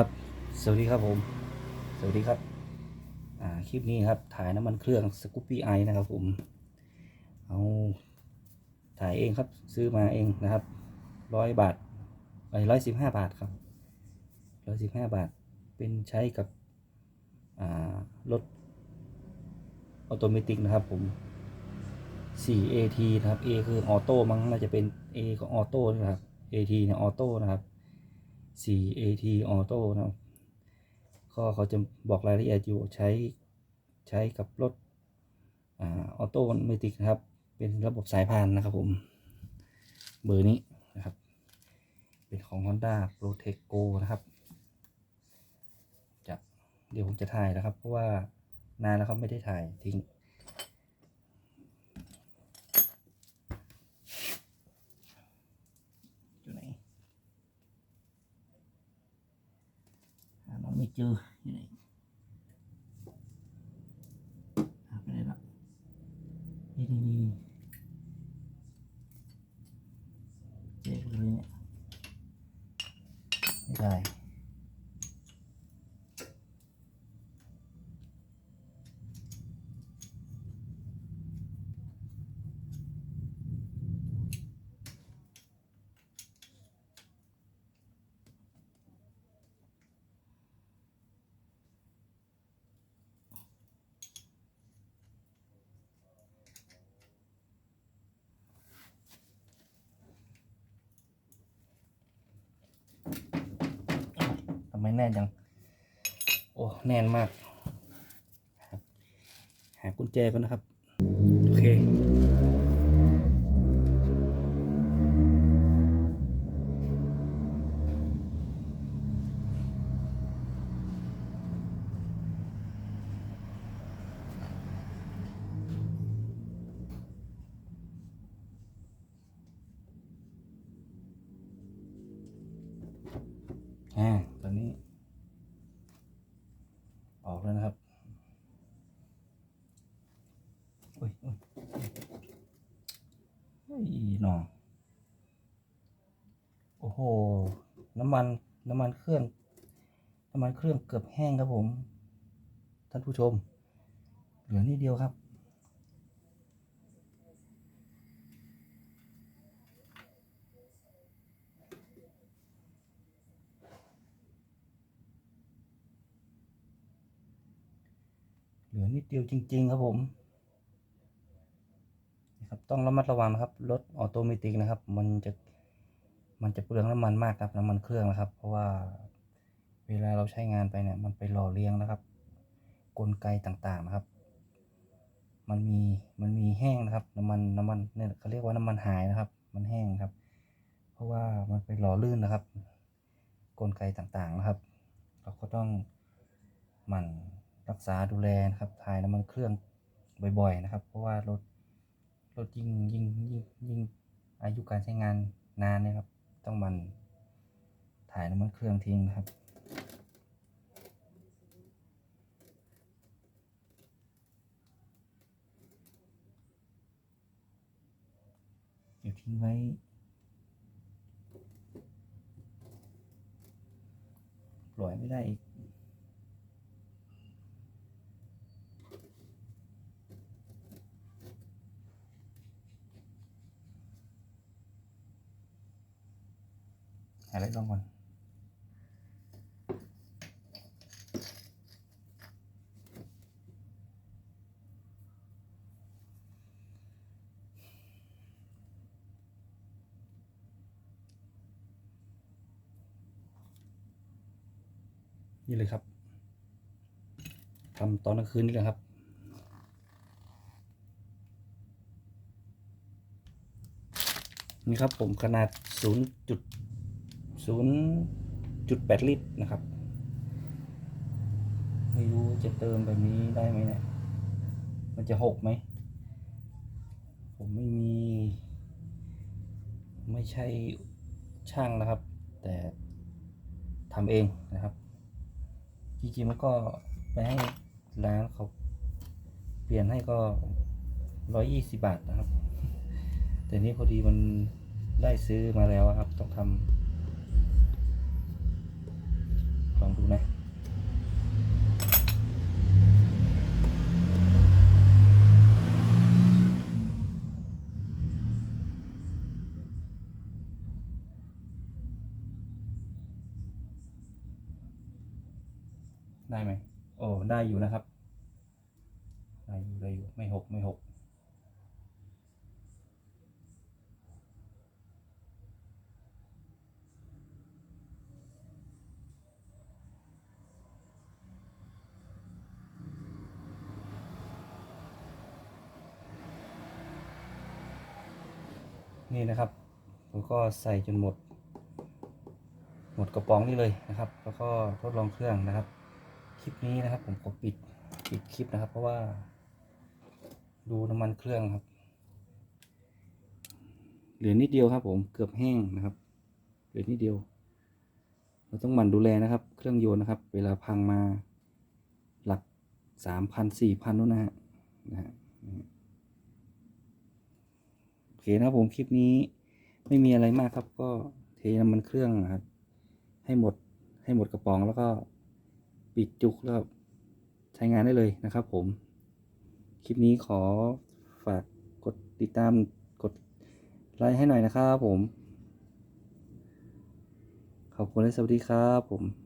ครับ สวัสดีครับผม สวัสดีครับ อ่า คลิปนี้ครับ ถ่ายน้ำมันเครื่องสกูปปี้ไอนะครับผม เอาถ่ายเองครับ ซื้อมาเองนะครับ ร้อยบาทไอ้ร้อยสิบห้าบาทครับ ร้อยสิบห้าบาท เป็นใช้กับ อ่า รถออโตเมติกนะครับผม 4AT นะครับ A คือออโต้มั้งน่าจะเป็น A ของออโต้นะครับ AT เนี่ยออโต้นะครับ 4AT ออโต้นะครับก็เขาจะบอกรายละเอียดอยู่ใช้ใช้กับรถอ่าออโต้เมติกนะครับ เป็นระบบสายพานนะครับผม เบอร์นี้นะครับ เป็นของ Honda Protect Go นะครับจะเดี๋ยวผมจะถ่ายนะครับ เพราะว่านานแล้วครับไม่ได้ถ่ายทิ้ง อยู่ไหน หาน้องไม่เจออยู่ไห ไม่แน่ยัง โอ้ แน่นมาก หากุญแจก่อนนะครับ โอเค嗯า ตอนนี้ ออกแล้วนะครับอุ้ยอุ้ยเฮ้ยหนอโอ้โห น้ำมัน น้ำมันเครื่อง น้ำมันเครื่องเกือบแห้งครับผม ท่านผู้ชม เหลือนิดเดียวครับ เหลือนิดเดียวจริง ๆ ครับผมนะครับต้องระมัดระวังนะครับ รถออโตเมติกนะครับ มันจะ มันจะเปลืองน้ำมันมากครับน้ำมันเครื่องนะครับ เพราะว่าเวลาเราใช้งานไปเนี่ยมันไปหล่อเลี้ยงนะครับ กลไกต่างๆนะครับ มันมีมันมีแห้งนะครับ น้ำมันน้ำมันเนี่ยเขาเรียกว่าน้ำมันหายนะครับ มันแห้งครับ เพราะว่ามันไปหล่อลื่นนะครับ กลไกต่างๆนะครับ เราก็ต้องหมั่นรักษาดูแลนะครับถ่ายน้ำมันเครื่องบ่อย ๆ นะครับ เพราะว่ารถรถยิ่งยิ่งยิ่งยิ่งอายุการใช้งานนานนะครับ ต้องมันถ่ายน้ำมันเครื่องทิ้งนะครับเดี๋ยวทิ้งไว้ปล่อยไม่ได้อีก อะไรลองก่อนนี่เลยครับทำตอนกลางคืนนี่แหละครับ นี่ครับผมขนาด 0. จุด0.8 ลิตรนะครับ ไม่รู้จะเติมแบบนี้ได้ไหมเนี่ย มันจะหกไหม ผมไม่มี ไม่ใช่ช่างนะครับ แต่ทำเองนะครับ จริงๆมันก็ไปให้ร้านเขาเปลี่ยนให้ก็ร้อยยี่สิบาทนะครับ แต่นี่พอดีมันได้ซื้อมาแล้วครับ ต้องทำ องดูนะได้ไหมโอ้ได้อยู่นะครับ ได้อยู่ได้อยู่ ไม่หกไม่หก นี่นะครับ ผมก็ใส่จนหมด หมดกระป๋องนี่เลยนะครับ แล้วก็ทดลองเครื่องนะครับ คลิปนี้นะครับ ผมขอปิดปิดคลิปนะครับ เพราะว่า ดูน้ำมันเครื่องครับ เหลือนิดเดียวครับ ผมเกือบแห้งนะครับ เหลือนิดเดียว เราต้องหมั่นดูแลนะครับ เครื่องยนต์นะครับ เวลาพังมาหลักสามพันสี่พันนู้นนะฮะนะฮะ โอ เคนะครับผมคลิปนี้ไม่มีอะไรมากครับก็เทน้ำมันเครื่องนะครับ ให้หมดให้หมดกระป๋องแล้วก็ปิดจุกแล้วใช้งานได้เลยนะครับผม คลิปนี้ขอฝากกดติดตามกดไลค์ให้หน่อยนะครับผม ขอบคุณและสวัสดีครับผม